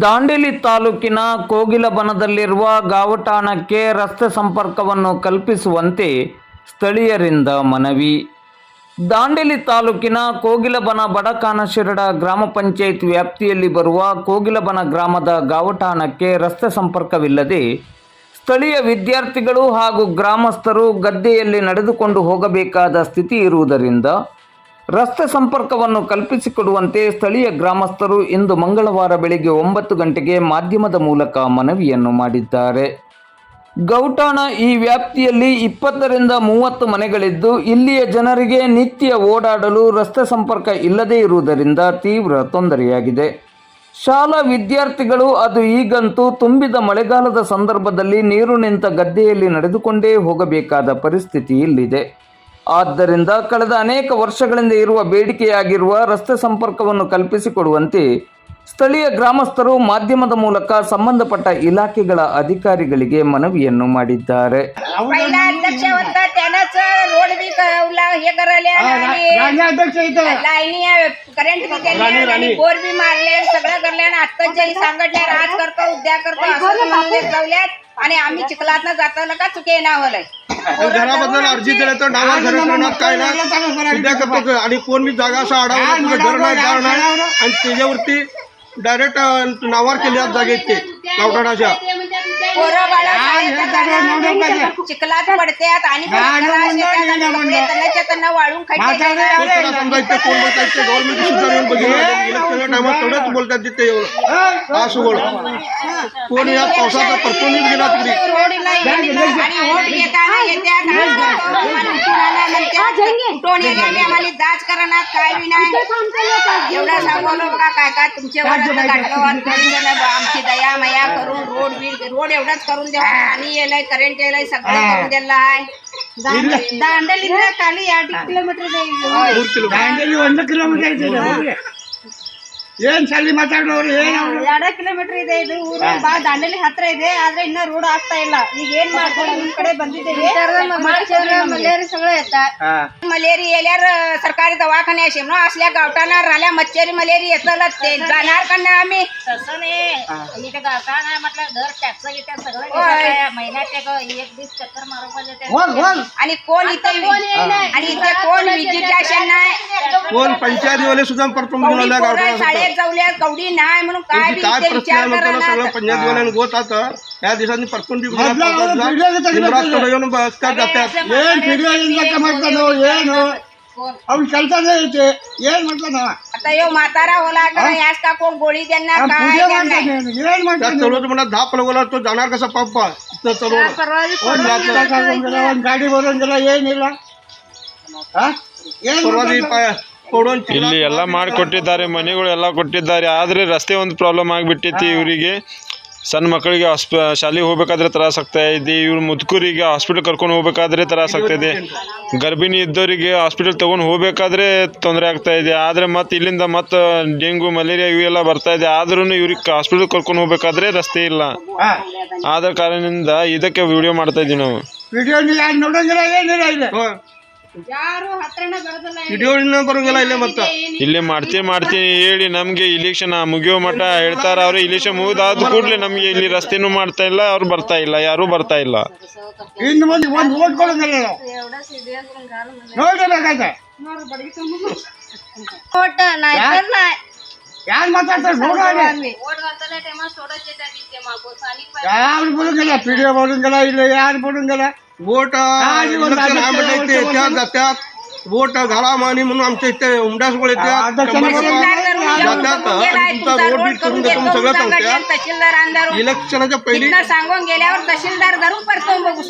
ದಾಂಡೇಲಿ ತಾಲೂಕಿನ ಕೋಗಿಲಬನದಲ್ಲಿರುವ ಗಾವಟಾಣಕ್ಕೆ ರಸ್ತೆ ಸಂಪರ್ಕವನ್ನು ಕಲ್ಪಿಸುವಂತೆ ಸ್ಥಳೀಯರಿಂದ ಮನವಿ. ದಾಂಡೇಲಿ ತಾಲೂಕಿನ ಕೋಗಿಲಬನ ಬಡಕಾನಶಿರಡ ಗ್ರಾಮ ಪಂಚಾಯತ್ ವ್ಯಾಪ್ತಿಯಲ್ಲಿ ಬರುವ ಕೋಗಿಲಬನ ಗ್ರಾಮದ ಗಾವಟಾಣಕ್ಕೆ ರಸ್ತೆ ಸಂಪರ್ಕವಿಲ್ಲದೆ ಸ್ಥಳೀಯ ವಿದ್ಯಾರ್ಥಿಗಳು ಹಾಗೂ ಗ್ರಾಮಸ್ಥರು ಗದ್ದೆಯಲ್ಲಿ ನಡೆದುಕೊಂಡು ಹೋಗಬೇಕಾದ ಸ್ಥಿತಿ ಇರುವುದರಿಂದ ರಸ್ತೆ ಸಂಪರ್ಕವನ್ನು ಕಲ್ಪಿಸಿಕೊಡುವಂತೆ ಸ್ಥಳೀಯ ಗ್ರಾಮಸ್ಥರು ಇಂದು ಮಂಗಳವಾರ ಬೆಳಗ್ಗೆ ಒಂಬತ್ತು ಗಂಟೆಗೆ ಮಾಧ್ಯಮದ ಮೂಲಕ ಮನವಿಯನ್ನು ಮಾಡಿದ್ದಾರೆ. ಗೌಟಾಣ ಈ ವ್ಯಾಪ್ತಿಯಲ್ಲಿ ಇಪ್ಪತ್ತರಿಂದ ಮೂವತ್ತು ಮನೆಗಳಿದ್ದು, ಇಲ್ಲಿಯ ಜನರಿಗೆ ನಿತ್ಯ ಓಡಾಡಲು ರಸ್ತೆ ಸಂಪರ್ಕ ಇಲ್ಲದೇ ಇರುವುದರಿಂದ ತೀವ್ರ ತೊಂದರೆಯಾಗಿದೆ. ಶಾಲಾ ವಿದ್ಯಾರ್ಥಿಗಳು ಅದು ಈಗಂತೂ ತುಂಬಿದ ಮಳೆಗಾಲದ ಸಂದರ್ಭದಲ್ಲಿ ನೀರು ನಿಂತ ಗದ್ದೆಯಲ್ಲಿ ನಡೆದುಕೊಂಡೇ ಹೋಗಬೇಕಾದ ಪರಿಸ್ಥಿತಿ ಇಲ್ಲಿದೆ. ಆದ್ದರಿಂದ ಕಳೆದ ಅನೇಕ ವರ್ಷಗಳಿಂದ ಇರುವ ಬೇಡಿಕೆಯಾಗಿರುವ ರಸ್ತೆ ಸಂಪರ್ಕವನ್ನು ಕಲ್ಪಿಸಿಕೊಡುವಂತೆ ಸ್ಥಳೀಯ ಗ್ರಾಮಸ್ಥರು ಮಾಧ್ಯಮದ ಮೂಲಕ ಸಂಬಂಧಪಟ್ಟ ಇಲಾಖೆಗಳ ಅಧಿಕಾರಿಗಳಿಗೆ ಮನವಿಯನ್ನು ಮಾಡಿದ್ದಾರೆ पहिला अध्यक्ष होता त्यानंच रोड बी कळवला हे करायला आणि राणी अध्यक्ष इथं लाईनी करंट बी केले आणि बोर बी मारले सगळं करले आणि आत्ताच जरी सांगितल्या आज करतो उद्या करतो असं म्हणून हे लावल्यात आणि आम्ही चिखलातनं जाताना का चुके नावलंय घराबद्दल अर्जी दिले तर डावा घर करणार काय नाही उद्या करतो आणि कोण मी जागा असा आढावा तुझं घर नाही नाही आणि त्याच्यावरती डायरेक्ट नावावर केली आज जागेत ते. गावठाणाच्या चिखलात पडतात आणि त्यांना वाळून माझ्या जाच करणार काय विना एवढा सांगू नका काय काय तुमच्या वरात काढलं आमची दया मया करून रोड रोड बीड रोड एवढाच करून द्या. पाणी येलाय करंट येलाय सगळं करून द्यायला आहे दांडली खाली आठ किलोमीटर जाईल. किलोमीटर. ಏನ್ ಸಲ್ಲಿ ಮಾತಾಡೋರು ಏನ್ ಅವ್ರು? ಎರಡ ಕಿಲೋಮೀಟರ್ ಇದೆ ಇದು ಊರು ಬಾ ದಾಂಡೇಲಿ ಹತ್ರ ಇದೆ ಆದ್ರೆ ಇನ್ನ ರೋಡ್ ಆಗ್ತಾ ಇಲ್ಲ ಈಗ ಏನ್ ಮಾಡ್ಕೊಂಡು ನಿಮ್ ಕಡೆ ಬಂದಿದ್ದೇವೆ मलेरी सगळं येतात हा. मलेरी येल्यावर सरकारी दवाखाने असे म्हणून असल्या गावठाणा राहिल्या मच्छरी मलेरी येतलच ते जाणार का नाही आम्ही तसं नाही इथे गावठाण म्हटलं घर टॅक्स घेतात सगळं होय. घेतात आहे. महिन्यात एक एक दिवस चक्कर मारून पाहिजे बोल बोल आणि कोण इथं आणि इथे कोण विजिटेशन नाही कोण पंचायतीवाले सुद्धा परतून घेऊन कवडी आल्या पोरं गावठाणाच्या शाळेत जाऊल्या कवडी नाही म्हणून काय त्यांची बी काय इथे प्रश्न आहे विचार म्हणताना सगळं करणार पंचायतवाल्यांनी गोत आता या दिवसांनी परतून बी गुन्हा मधला पावसातला व्हिडिओ घेतात निमरात तिकडे. कडे येऊन बसतात जातात ಏನ್ ಹಿಡಿಯೋ ಇಲ್ಲ ಮಾಡ್ತಾನೋ ಏನು ಅವ್ನು ಕಲ್ತಾನೆ ಐತೆ ಏನ್ ಮಾಡ್ತಾನ आता यो म्हातारा होला का यास का कोण गोळी देणार ಅವ್ನ್ काय ಪೂಜೆ देणार ಮಾಡ್ತಾನೆ ಏನ್ त्या ಮಾಡ್ತಾನೆ चलवत म्हणा दहा पलवला तो जाणार कसा पप्पा इथं चलवलं ಒಂದ್ ಲಾಕ್ ತಗೊಂಡಿಲ್ಲ, ಒಂದ್ ಗಾಡಿ ಬರೋಂಗಿಲ್ಲ ಏನಿಲ್ಲ ಹಾ? ಏನ್ परवा ಮಾಡ್ತಾನೆ? दी पाय- पडून ಇಲ್ಲಿ ಎಲ್ಲ ಮಾಡಿಕೊಟ್ಟಿದ್ದಾರೆ ಮನೆಗಳು ಎಲ್ಲ ಕೊಟ್ಟಿದ್ದಾರೆ. ಆದರೆ ರಸ್ತೆ ಒಂದು ಪ್ರಾಬ್ಲಮ್ ಆಗಿಬಿಟ್ಟಿತ್ತು ಇವರಿಗೆ. ಸಣ್ಣ ಮಕ್ಕಳಿಗೆ ಹಾಸ್ಪ ಶಾಲೆಗೆ ಹೋಗ್ಬೇಕಾದ್ರೆ ತ್ರಾಸ ಆಗ್ತಾ ಇದೆ. ಇವ್ರು ಮುದುಕರಿಗೆ ಹಾಸ್ಪಿಟಲ್ ಕರ್ಕೊಂಡು ಹೋಗ್ಬೇಕಾದ್ರೆ ತ್ರಾಸ ಆಗ್ತಾ ಇದೆ. ಗರ್ಭಿಣಿ ಇದ್ದವರಿಗೆ ಹಾಸ್ಪಿಟಲ್ ತೊಗೊಂಡು ಹೋಗ್ಬೇಕಾದ್ರೆ ತೊಂದರೆ ಆಗ್ತಾ ಇದೆ. ಆದರೆ ಮತ್ತು ಇಲ್ಲಿಂದ ಮತ್ತೆ ಡೆಂಗು ಮಲೇರಿಯಾ ಇವೆಲ್ಲ ಬರ್ತಾ ಇದೆ. ಆದ್ರೂ ಇವ್ರಿಗೆ ಹಾಸ್ಪಿಟಲ್ ಕರ್ಕೊಂಡು ಹೋಗ್ಬೇಕಾದ್ರೆ ರಸ್ತೆ ಇಲ್ಲ. ಆದ ಕಾರಣದಿಂದ ಇದಕ್ಕೆ ವಿಡಿಯೋ ಮಾಡ್ತಾ ಇದ್ದೀವಿ ನಾವು. ಬರೋಂಗಿಲ್ಲ ಇಲ್ಲೇ ಮತ್ತೆ. ಇಲ್ಲಿ ಮಾಡ್ತೀವಿ ಮಾಡ್ತೀವಿ ಹೇಳಿ ನಮಗೆ ಇಲೆಕ್ಷನ್ ಮುಗಿಯೋ ಮಠ ಹೇಳ್ತಾರ ಅವ್ರ. ಇಲೆಕ್ಷನ್ ಮುಗಿದಾದ ಕೂಡಲೇ ನಮಗೆ ಇಲ್ಲಿ ರಸ್ತೆನೂ ಮಾಡ್ತಾ ಇಲ್ಲ ಅವ್ರು ಬರ್ತಾ ಇಲ್ಲ ಯಾರು ಬರ್ತಾ ಇಲ್ಲ. ಇನ್ನು ಮುಂದೆ ಯಾರು ಮಾತಾಡ್ತಾರೆ? ಯಾರು ಬಿಡುಂಗಲ್ಲ ಪಿ ಡಿ ಬರೋಂಗಿಲ್ಲ ಇಲ್ಲ ಯಾರು ಬಿಡುಂಗಲ್ಲ बोट त्या जात्यात. वोट घाला मानी म्हणून आमच्या इथे उमड्यासमोर येतात इलेक्शनाच्या पहिले सांगून गेल्यावर तहसीलदार धरून पडतो बघू